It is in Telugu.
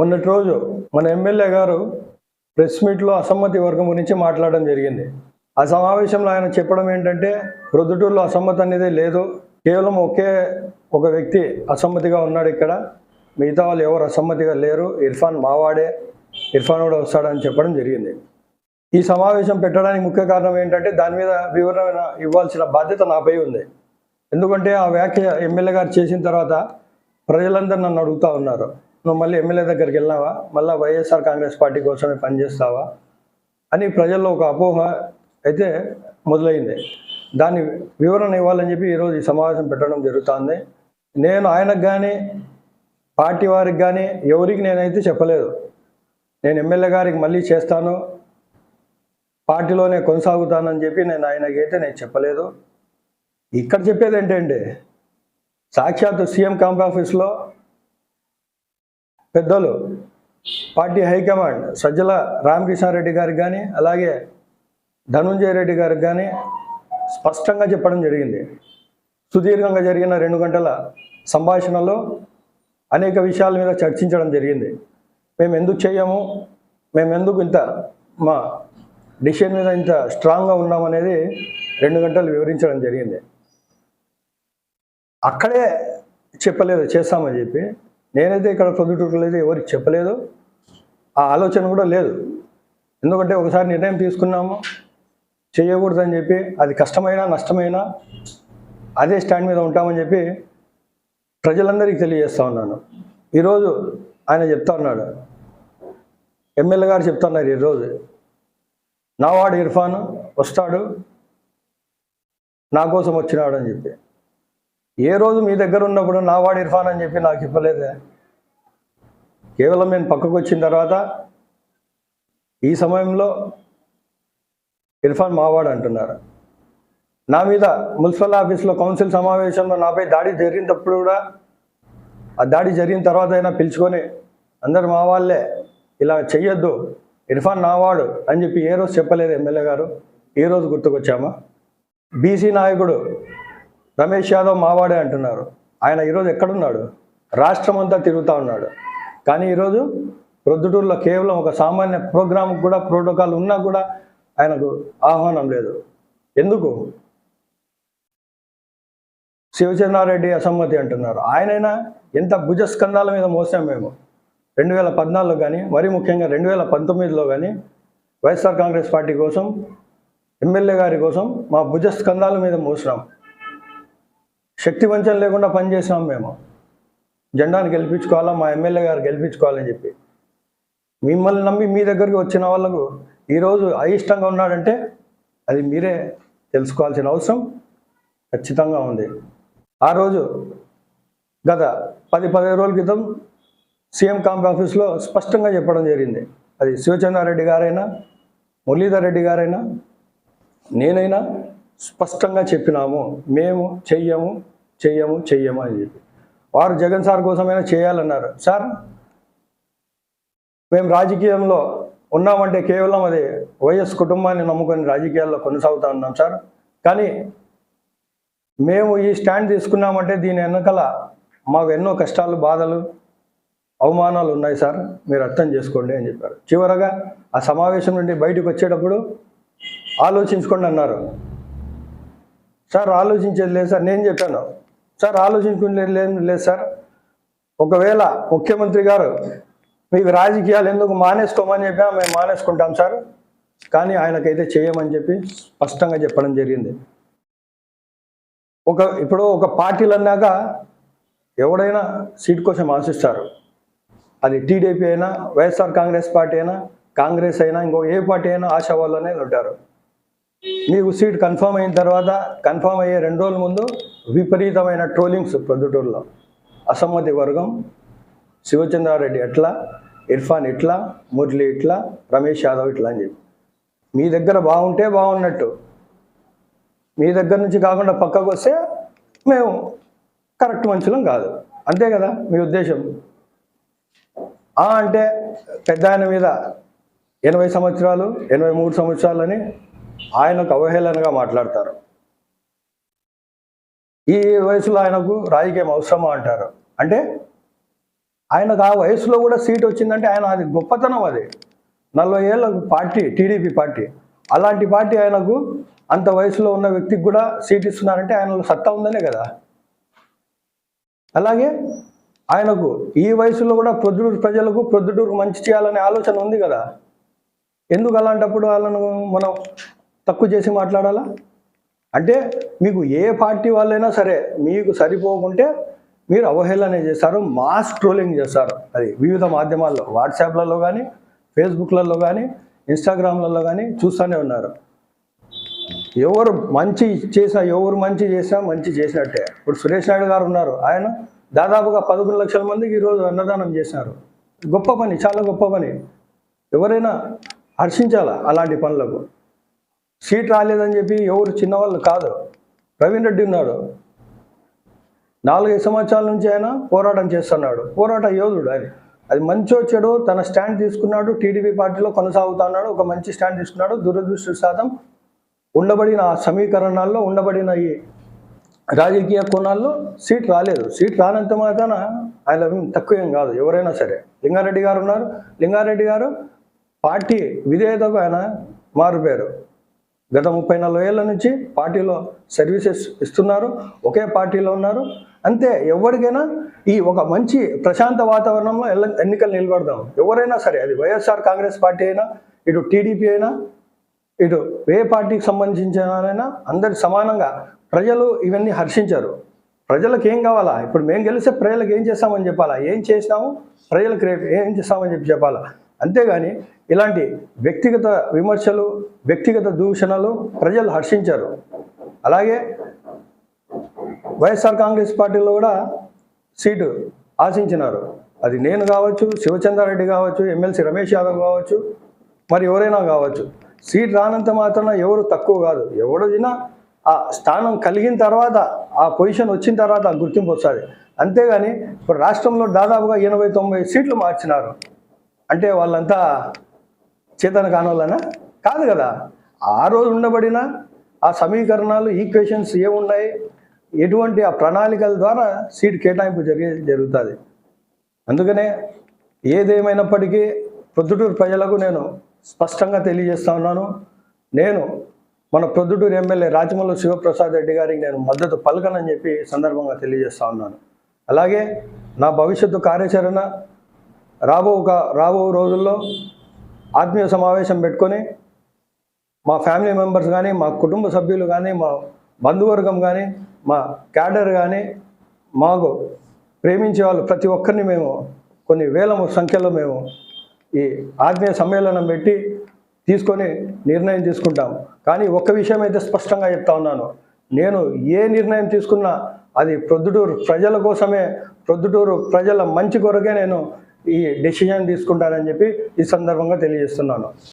మొన్నటి రోజు మన ఎమ్మెల్యే గారు ప్రెస్ మీట్లో అసమ్మతి వర్గం గురించి మాట్లాడడం జరిగింది. ఆ సమావేశంలో ఆయన చెప్పడం ఏంటంటే ప్రొద్దుటూరులో అసమ్మతి అనేది లేదు. కేవలం ఒకే ఒక వ్యక్తి అసమ్మతిగా ఉన్నాడు ఇక్కడ. మిగతా వాళ్ళు ఎవరు అసమ్మతిగా లేరు. ఇర్ఫాన్ మావాడే ఇర్ఫాన్ కూడా వస్తాడని చెప్పడం జరిగింది. ఈ సమావేశం పెట్టడానికి ముఖ్య కారణం ఏంటంటే దాని మీద వివరణ ఇవ్వాల్సిన బాధ్యత నాపై ఉంది. ఎందుకంటే ఆ వ్యాఖ్య ఎమ్మెల్యే గారు చేసిన తర్వాత ప్రజలందరూ నన్ను అడుగుతా ఉన్నారు. నువ్వు మళ్ళీ ఎమ్మెల్యే దగ్గరికి వెళ్ళినావా మళ్ళీ వైఎస్ఆర్ కాంగ్రెస్ పార్టీ కోసమే పనిచేస్తావా అని ప్రజల్లో ఒక అపోహ అయితే మొదలైంది. దాని వివరణ ఇవ్వాలని చెప్పి ఈరోజు ఈ సమావేశం పెట్టడం జరుగుతుంది. నేను ఆయనకు కానీ పార్టీ వారికి కానీ ఎవరికి నేనైతే చెప్పలేదు. నేను ఎమ్మెల్యే గారికి మళ్ళీ చేస్తాను. పార్టీలోనే కొనసాగుతానని చెప్పి నేను ఆయనకైతే నేను చెప్పలేదు. ఇక్కడ చెప్పేది ఏంటండి సాక్షాత్ సీఎం క్యాంప్ ఆఫీస్లో పెద్దలు పార్టీ హైకమాండ్ సజ్జల రామకృష్ణారెడ్డి గారికి కానీ అలాగే ధనుంజయ రెడ్డి గారికి కానీ స్పష్టంగా చెప్పడం జరిగింది. సుదీర్ఘంగా జరిగిన రెండు గంటల సంభాషణలో అనేక విషయాల మీద చర్చించడం జరిగింది. మేము ఎందుకు చేయము? మేము ఎందుకు ఇంత మా డిసిషన్ మీద ఇంత స్ట్రాంగ్గా ఉన్నామనేది రెండు గంటలు వివరించడం జరిగింది. అక్కడే చెప్పలేదు చేస్తామని చెప్పి నేనైతే ఇక్కడ పొద్దుటూరులో అయితే ఎవరికి చెప్పలేదు. ఆ ఆలోచన కూడా లేదు. ఎందుకంటే ఒకసారి నిర్ణయం తీసుకున్నాము చేయకూడదని చెప్పి అది కష్టమైనా నష్టమైనా అదే స్టాండ్ మీద ఉంటామని చెప్పి ప్రజలందరికీ తెలియజేస్తా ఉన్నాను. ఈరోజు ఆయన చెప్తా ఉన్నాడు. ఎమ్మెల్యే గారు చెప్తున్నారు ఈరోజు. నావాడు ఇర్ఫాన్ వస్తాడు నా కోసం వచ్చినాడు అని చెప్పి. ఏ రోజు మీ దగ్గర ఉన్నప్పుడు నావాడు ఇర్ఫాన్ అని చెప్పి నాకు ఇవ్వలేదే? కేవలం నేను పక్కకు వచ్చిన తర్వాత ఈ సమయంలో ఇర్ఫాన్ మావాడు అంటున్నారు. నా మీద మున్సిపల్ ఆఫీస్లో కౌన్సిల్ సమావేశంలో నాపై దాడి జరిగినప్పుడు కూడా ఆ దాడి జరిగిన తర్వాత అయినా పిలుచుకొని అందరు మా వాళ్ళే ఇలా చెయ్యొద్దు ఇర్ఫాన్ నావాడు అని చెప్పి ఏ రోజు చెప్పలేదు ఎమ్మెల్యే గారు? ఏ రోజు గుర్తుకొచ్చామా? బీసీ నాయకుడు రమేష్ యాదవ్ మావాడే అంటున్నారు. ఆయన ఈరోజు ఎక్కడున్నాడు? రాష్ట్రం అంతా తిరుగుతూ ఉన్నాడు. కానీ ఈరోజు ప్రొద్దుటూరులో కేవలం ఒక సామాన్య ప్రోగ్రామ్ కూడా ప్రోటోకాల్ ఉన్నా కూడా ఆయనకు ఆహ్వానం లేదు. ఎందుకు? శివచంద్రారెడ్డి అసమ్మతి అంటున్నారు. ఆయనైనా ఎంత భుజస్కంధాల మీద మోసాం మేము? రెండు వేల పద్నాలుగులో కానీ మరీ ముఖ్యంగా రెండు వేల పంతొమ్మిదిలో కానీ వైఎస్ఆర్ కాంగ్రెస్ పార్టీ కోసం ఎమ్మెల్యే గారి కోసం మా భుజస్కంధాల మీద మోసినాం. శక్తి వంచన లేకుండా పనిచేసాం మేము. జెండాను గెలిపించుకోవాలా మా ఎమ్మెల్యే గారు గెలిపించుకోవాలని చెప్పి. మిమ్మల్ని నమ్మి మీ దగ్గరికి వచ్చిన వాళ్ళకు ఈరోజు అయిష్టంగా ఉన్నాడంటే అది మీరే తెలుసుకోవాల్సిన అవసరం ఖచ్చితంగా ఉంది. ఆ రోజు గత పది పదిహేను రోజుల క్రితం సీఎం కాంప్ ఆఫీస్లో స్పష్టంగా చెప్పడం జరిగింది. అది శివచంద్రారెడ్డి గారైనా మురళీధర్ రెడ్డి గారైనా నేనైనా స్పష్టంగా చెప్పినాము. మేము చెయ్యము చెయ్యము చెయ్యము అని చెప్పి. వారు జగన్ సార్ కోసమైనా చేయాలన్నారు. సార్ మేము రాజకీయంలో ఉన్నామంటే కేవలం అది వైఎస్ కుటుంబాన్ని నమ్ముకొని రాజకీయాల్లో కొనసాగుతా ఉన్నాం సార్. కానీ మేము ఈ స్టాండ్ తీసుకున్నామంటే దీని వెనకాల మాకు ఎన్నో కష్టాలు బాధలు అవమానాలు ఉన్నాయి సార్. మీరు అర్థం చేసుకోండి అని చెప్పారు. చివరగా ఆ సమావేశం నుండి బయటకు వచ్చేటప్పుడు ఆలోచించుకోండి అన్నారు. సార్ ఆలోచించేది లేదు సార్. నేను చెప్పాను. సార్ ఆలోచించుకునేది లేదు లేదు సార్. ఒకవేళ ముఖ్యమంత్రి గారు మీకు రాజకీయాలు ఎందుకు మానేసుకోమని చెప్పినా మేము మానేసుకుంటాం సార్. కానీ ఆయనకైతే చేయమని చెప్పి స్పష్టంగా చెప్పడం జరిగింది. ఒక ఇప్పుడు ఒక పార్టీలు అన్నాక ఎవడైనా సీట్ కోసం ఆశిస్తారు. అది టీడీపీ అయినా వైఎస్ఆర్ కాంగ్రెస్ పార్టీ అయినా కాంగ్రెస్ అయినా ఇంకో ఏ పార్టీ అయినా ఆశ వాళ్ళనే ఉంటారు. మీకు సీట్ కన్ఫర్మ్ అయిన తర్వాత కన్ఫర్మ్ అయ్యే రెండు రోజుల ముందు విపరీతమైన ట్రోలింగ్స్ ప్రొద్దుటూరులో అసమ్మతి వర్గం శివచంద్రారెడ్డి ఎట్లా ఇర్ఫాన్ ఇట్లా మురళి ఇట్లా రమేష్ యాదవ్ ఇట్లా అని చెప్పి. మీ దగ్గర బాగుంటే బాగున్నట్టు. మీ దగ్గర నుంచి కాకుండా పక్కకు వస్తే మేము కరెక్ట్ మనుషులం కాదు. అంతే కదా మీ ఉద్దేశం? ఆ అంటే పెద్ద ఆయన మీద ఎనభై సంవత్సరాలు ఎనభై మూడు సంవత్సరాలని ఆయనకు అవహేళనగా మాట్లాడతారు. ఈ వయసులో ఆయనకు రాజకీయం అవసరమా అంటారు? అంటే ఆయనకు ఆ వయసులో కూడా సీట్ వచ్చిందంటే ఆయన అది గొప్పతనం అది. నలభై ఏళ్ళ పార్టీ టీడీపీ పార్టీ. అలాంటి పార్టీ ఆయనకు అంత వయసులో ఉన్న వ్యక్తికి కూడా సీట్ ఇస్తున్నారంటే ఆయనలో సత్తా ఉందనే కదా. అలాగే ఆయనకు ఈ వయసులో కూడా ప్రొద్దుటూరు ప్రజలకు ప్రొద్దుటూరు మంచి చేయాలనే ఆలోచన ఉంది కదా. ఎందుకు అలాంటప్పుడు వాళ్ళను మనం తక్కువ చేసి మాట్లాడాలా? అంటే మీకు ఏ పార్టీ వాళ్ళైనా సరే మీకు సరిపోకుంటే మీరు అవహేళన చేస్తారు మాస్ ట్రోలింగ్ చేస్తారు. అది వివిధ మాధ్యమాల్లో వాట్సాప్లలో కానీ ఫేస్బుక్లలో కానీ ఇన్స్టాగ్రామ్లలో కానీ చూస్తూనే ఉన్నారు. ఎవరు మంచి చేసినా ఎవరు మంచి చేసినా మంచి చేసినట్టే. ఇప్పుడు సురేష్ నాయుడు గారు ఉన్నారు. ఆయన దాదాపుగా పదకొండు లక్షల మందికి ఈరోజు అన్నదానం చేసినారు. గొప్ప పని చాలా గొప్ప పని. ఎవరైనా హర్షించాలా అలాంటి పనులకు? సీట్ రాలేదని చెప్పి ఎవరు చిన్నవాళ్ళు కాదు. ప్రవీణ్ రెడ్డి ఉన్నాడు. నాలుగైదు సంవత్సరాల నుంచి ఆయన పోరాటం చేస్తున్నాడు. పోరాట యోధుడు ఆయన. అది మంచో చెడు తన స్టాండ్ తీసుకున్నాడు. టీడీపీ పార్టీలో కొనసాగుతున్నాడు ఒక మంచి స్టాండ్ తీసుకున్నాడు. దురదృష్ట శాతం ఉండబడిన ఆ సమీకరణాల్లో ఉండబడిన ఈ రాజకీయ కోణాల్లో సీట్ రాలేదు. సీట్ రానంత మాత్రాన ఆయన తక్కువ ఏం కాదు. ఎవరైనా సరే. లింగారెడ్డి గారు ఉన్నారు. లింగారెడ్డి గారు పార్టీ విధేయతకు ఆయన మారిపోయారు గత ముప్పై నలభై ఏళ్ళ నుంచి పార్టీలో సర్వీసెస్ ఇస్తున్నారు ఒకే పార్టీలో ఉన్నారు. అంతే ఎవరికైనా ఈ ఒక మంచి ప్రశాంత వాతావరణంలో ఎన్నికలు నిలబడదాం. ఎవరైనా సరే అది వైఎస్ఆర్ కాంగ్రెస్ పార్టీ అయినా ఇటు టీడీపీ అయినా ఇటు ఏ పార్టీకి సంబంధించిన అందరి సమానంగా ప్రజలు ఇవన్నీ హర్షించారు. ప్రజలకు ఏం కావాలా? ఇప్పుడు మేము గెలిస్తే ప్రజలకు ఏం చేస్తామని చెప్పాలా? ఏం చేసినాము? ప్రజలకు రేపు ఏం చేస్తామని చెప్పి చెప్పాలా? అంతేగాని ఇలాంటి వ్యక్తిగత విమర్శలు వ్యక్తిగత దూషణలు ప్రజలు హర్షించారు. అలాగే వైఎస్ఆర్ కాంగ్రెస్ పార్టీలో కూడా సీటు ఆశించినారు. అది నేను కావచ్చు శివచంద్రారెడ్డి కావచ్చు ఎమ్మెల్సీ రమేష్ యాదవ్ కావచ్చు మరి ఎవరైనా కావచ్చు. సీట్ రానంత మాత్రాన ఎవరు తక్కువ కాదు. ఎవడైనా ఆ స్థానం కలిగిన తర్వాత ఆ పొజిషన్ వచ్చిన తర్వాత ఆ గుర్తింపు వస్తుంది. అంతేగాని ఇప్పుడు రాష్ట్రంలో దాదాపుగా ఎనభై తొంభై సీట్లు మార్చినారు. అంటే వాళ్ళంతా చేతన కానోళ్ళనా? కాదు కదా. ఆ రోజు ఉండబడిన ఆ సమీకరణాలు ఈక్వేషన్స్ ఏమున్నాయి? ఎటువంటి ఆ ప్రణాళికల ద్వారా సీట్ కేటాయింపు జరిగే జరుగుతుంది. అందుకనే ఏదేమైనప్పటికీ ప్రొద్దుటూరు ప్రజలకు నేను స్పష్టంగా తెలియజేస్తా ఉన్నాను. నేను మన ప్రొద్దుటూరు ఎమ్మెల్యే రాజమల్లు శివప్రసాద్ రెడ్డి గారికి నేను మద్దతు పలకనని చెప్పి సందర్భంగా తెలియజేస్తా ఉన్నాను. అలాగే నా భవిష్యత్తు కార్యాచరణ రాబో ఒక రాబో రోజుల్లో ఆత్మీయ సమావేశం పెట్టుకొని మా ఫ్యామిలీ మెంబర్స్ కానీ మా కుటుంబ సభ్యులు కానీ మా బంధువర్గం కానీ మా క్యాడర్ కానీ మాకు ప్రేమించే వాళ్ళు ప్రతి ఒక్కరిని మేము కొన్ని వేల సంఖ్యలో మేము ఈ ఆత్మీయ సమ్మేళనం పెట్టి తీసుకొని నిర్ణయం తీసుకుంటాం. కానీ ఒక్క విషయం అయితే స్పష్టంగా చెప్తా ఉన్నాను. నేను ఏ నిర్ణయం తీసుకున్నా అది ప్రొద్దుటూరు ప్రజల కోసమే ప్రొద్దుటూరు ప్రజల మంచి కొరకే నేను ఈ డెసిషన్ తీసుకుంటానని చెప్పి ఈ సందర్భంగా తెలియజేస్తున్నాను.